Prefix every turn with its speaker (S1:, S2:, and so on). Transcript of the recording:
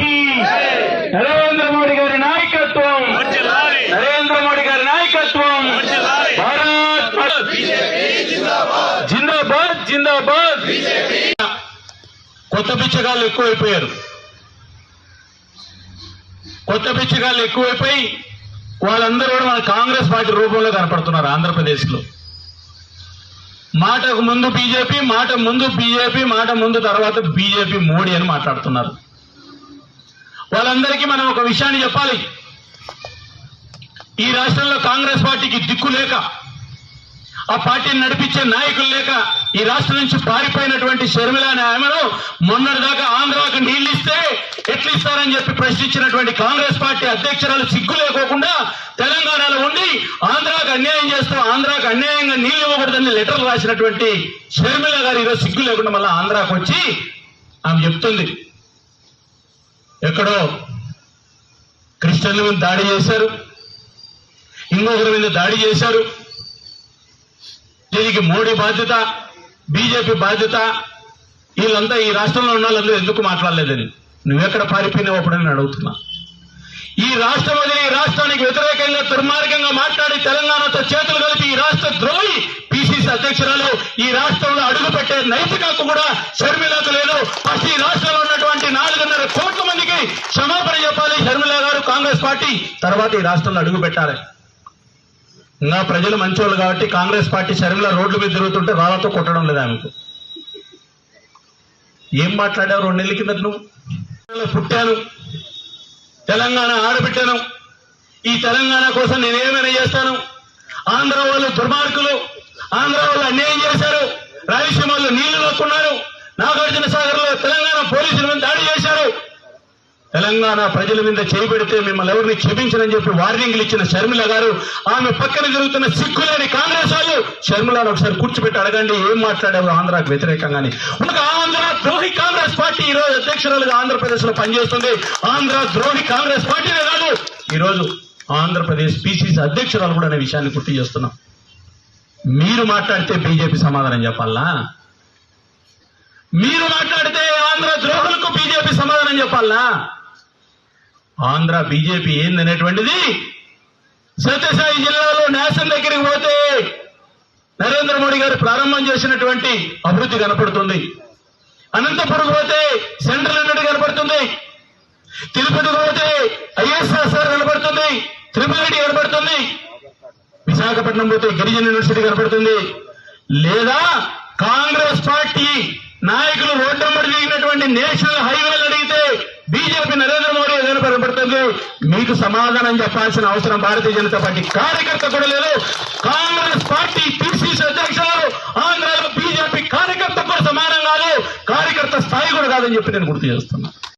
S1: కి నరేంద్ర మోడీ గారి నాయకత్వం. నరేంద్ర మోడీ గారి నాయకత్వం. భారత్ జిందాబాద్ జిందాబాద్. కొత్త పిచ్చగాళ్ళు ఎక్కువైపోయారు. కొత్త పిచ్చగాళ్ళు ఎక్కువైపోయి వాళ్ళందరూ కూడా మన కాంగ్రెస్ పార్టీ రూపంలో కనపడుతున్నారు ఆంధ్రప్రదేశ్లో మాటకు ముందు బీజేపీ మాట ముందు బీజేపీ మాట ముందు తర్వాత బీజేపీ మోడీ అని మాట్లాడుతున్నారు. వాళ్ళందరికీ మనం ఒక విషయాన్ని చెప్పాలి. ఈ రాష్ట్రంలో కాంగ్రెస్ పార్టీకి దిక్కు లేక ఆ పార్టీని నడిపించే నాయకులు లేక ఈ రాష్ట్రం నుంచి పారిపోయినటువంటి షర్మిల అనే ఆమెను మొన్నటిదాకా ఆంధ్రాకు నీళ్ళు ఇస్తే ఎట్లా చెప్పి ప్రశ్నించినటువంటి కాంగ్రెస్ పార్టీ అధ్యక్షురాలు సిగ్గు లేకోకుండా తెలంగాణలో ఉండి ఆంధ్రాకు అన్యాయం చేస్తూ ఆంధ్రాకు అన్యాయంగా నీళ్ళు ఇవ్వకూడదని లెటర్లు రాసినటువంటి షర్మిల గారు ఈరోజు సిగ్గు లేకుండా మళ్ళీ ఆంధ్రాకు వచ్చి ఆమె చెప్తుంది. ఎక్కడో క్రిస్టియన్ల మీద దాడి చేశారు. హిందువుల మీద దాడి చేశారు. దీనికి మోడీ బాధ్యత బీజేపీ బాధ్యత. వీళ్ళంతా ఈ రాష్ట్రంలో ఉన్న వాళ్ళందరూ ఎందుకు మాట్లాడలేదని? నువ్వెక్కడ పారిపోయినావు అప్పుడని నేను అడుగుతున్నా. ఈ రాష్ట్రం వదిలి ఈ రాష్ట్రానికి వ్యతిరేకంగా దుర్మార్గంగా మాట్లాడి తెలంగాణతో చేతులు కలిపి ఈ రాష్ట్ర ద్రోహి పిసిసి అధ్యక్షురాలు ఈ రాష్ట్రంలో అడుగు పెట్టే నైతిక కూడా షర్మిలకు లేదు ఫస్ట్ ఈ రాష్ట్రంలో ఉన్న క్షమాపణ చెప్పాలి. షర్మిల గారు కాంగ్రెస్ పార్టీ తర్వాత ఈ రాష్ట్రంలో అడుగు పెట్టాలి. ఇంకా ప్రజలు మంచోళ్ళు కాబట్టి కాంగ్రెస్ పార్టీ షర్మిల రోడ్ల మీద తిరుగుతుంటే రాళ్ళతో కొట్టడం లేదు ఆమెకు. ఏం మాట్లాడావు రెండు నెలల కిందట నువ్వు? పుట్టాను. తెలంగాణ ఆడబిట్టాను ఈ తెలంగాణ కోసం నేను ఏమైనా చేస్తాను? ఆంధ్ర వాళ్ళు దుర్మార్గులు. ఆంధ్ర వాళ్ళు అన్యాయం చేశారు. రాయలసీమ వాళ్ళు నీళ్ళు నొక్కున్నారు నాగార్జున సాగర్లో తెలంగాణ పోలీసుల మీద తెలంగాణ ప్రజల మీద చేయబెడితే మిమ్మల్ని ఎవరిని క్షమించనని చెప్పి వార్నింగ్లు ఇచ్చిన షర్మిల గారు ఆమె పక్కన జరుగుతున్న సిక్కులేని కాంగ్రెస్ వాళ్ళు. షర్మిలను ఒకసారి కూర్చోబెట్టి అడగండి ఏం మాట్లాడారు ఆంధ్రాకు వ్యతిరేకంగానే? ఒక ఆంధ్ర ద్రోహి కాంగ్రెస్ పార్టీ ఈ రోజు అధ్యక్షురాలుగా ఆంధ్రప్రదేశ్లో పనిచేస్తుంది. ఆంధ్ర ద్రోహి కాంగ్రెస్ పార్టీనే కాదు ఈ రోజు ఆంధ్రప్రదేశ్ పిసిసి అధ్యక్షురాలు కూడా అనే విషయాన్ని గుర్తు చేస్తున్నాం. మీరు మాట్లాడితే బీజేపీ సమాధానం చెప్పాలా? మీరు మాట్లాడితే ఆంధ్ర ద్రోహులకు బీజేపీ సమాధానం చెప్పాలా? ఆంధ్ర బీజేపీ ఏందనేటువంటిది సత్యసాయి జిల్లాలో నేసం దగ్గరికి పోతే నరేంద్ర మోడీ గారు ప్రారంభం చేసినటువంటి అభివృద్ధి కనపడుతుంది. అనంతపురం పోతే సెంట్రల్ యూనిట్ కనపడుతుంది. తిరుపతికి పోతే ఐఎస్ఆర్ఆర్ కనపడుతుంది. త్రిపుల్ కనపడుతుంది. విశాఖపట్నం పోతే గిరిజన యూనివర్సిటీ కనపడుతుంది. లేదా కాంగ్రెస్ పార్టీ నాయకులు రోడ్డమ్మడి దిగినటువంటి నేషనల్ హైవేలు అడిగితే బీజేపీ నరేంద్ర మీకు సమాధానం చెప్పాల్సిన అవసరం భారతీయ జనతా పార్టీ కార్యకర్త కూడా లేదు. కాంగ్రెస్ పార్టీ పిసిసి అధ్యక్షులు ఆంధ్రాలో బీజేపీ కార్యకర్త కూడా సమానం కాదు. కార్యకర్త స్థాయి కూడా కాదని చెప్పి నేను గుర్తు చేస్తున్నా.